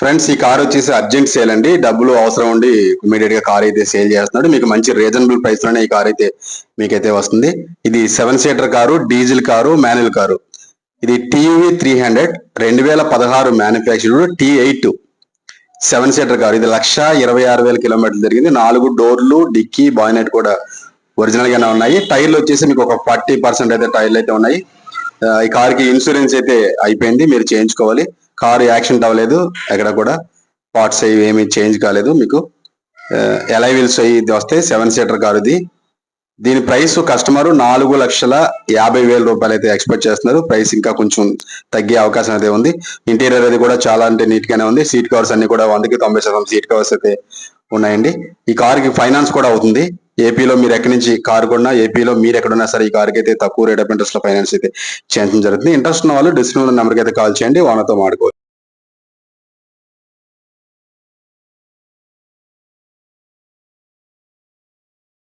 Friends ఈ car వచ్చేసి urgent sale అండి. డబ్బులు అవసరం ఉండి ఇమీడియట్గా కార్ అయితే సేల్ చేస్తున్నాడు. మీకు మంచి రీజనబుల్ ప్రైస్లోనే ఈ కార్ అయితే మీకైతే వస్తుంది. ఇది seven seater car diesel car manual car. ఇది టీవీ త్రీ హండ్రెడ్ రెండు వేల పదహారు manufactured T eight. Seven seater car. ఇది లక్ష ఇరవై ఆరు వేల కిలోమీటర్లు జరిగింది. నాలుగు డోర్లు డిక్కీ బాయినెట్ కూడా ఒరిజినల్ గానే ఉన్నాయి. టైర్లు వచ్చేసి మీకు ఒక ఫార్టీ పర్సెంట్ అయితే టైర్లు అయితే ఉన్నాయి. ఈ కార్కి ఇన్సూరెన్స్ అయితే అయిపోయింది. మీరు చేయించుకోవాలి. కారు యాక్సిడెంట్ అవ్వలేదు ఎక్కడ కూడా పార్ట్స్ అవి ఏమి చేంజ్ కాలేదు మీకు. ఎలై వీల్స్ అవి ఇది వస్తే సెవెన్ సీటర్ కారు ఇది దీని ప్రైస్ కస్టమర్ నాలుగు లక్షల యాభై వేల రూపాయలు అయితే ఎక్స్పెక్ట్ చేస్తున్నారు. ప్రైస్ ఇంకా కొంచెం తగ్గే అవకాశం అయితే ఉంది. ఇంటీరియర్ అది కూడా చాలా అంటే నీట్ గానే ఉంది. సీట్ కవర్స్ అన్ని కూడా వందకి తొంభై శాతం సీట్ కవర్స్ అయితే ఉన్నాయండి. ఈ కార్కి ఫైనాన్స్ కూడా అవుతుంది. ఏపీలో మీరు ఎక్కడి నుంచి కారు కొన్నా ఏపీలో మీరు ఎక్కడున్నా సరే ఈ కార్కి అయితే తక్కువ రేట్ ఆఫ్ ఇంట్రెస్ట్లో ఫైనాన్స్ అయితే చేయడం జరుగుతుంది. ఇంట్రెస్ట్ ఉన్న వాళ్ళు డిస్క్రిప్షన్ నెంబర్కి అయితే కాల్ చేయండి. వాళ్ళతో మాడుకోవచ్చు.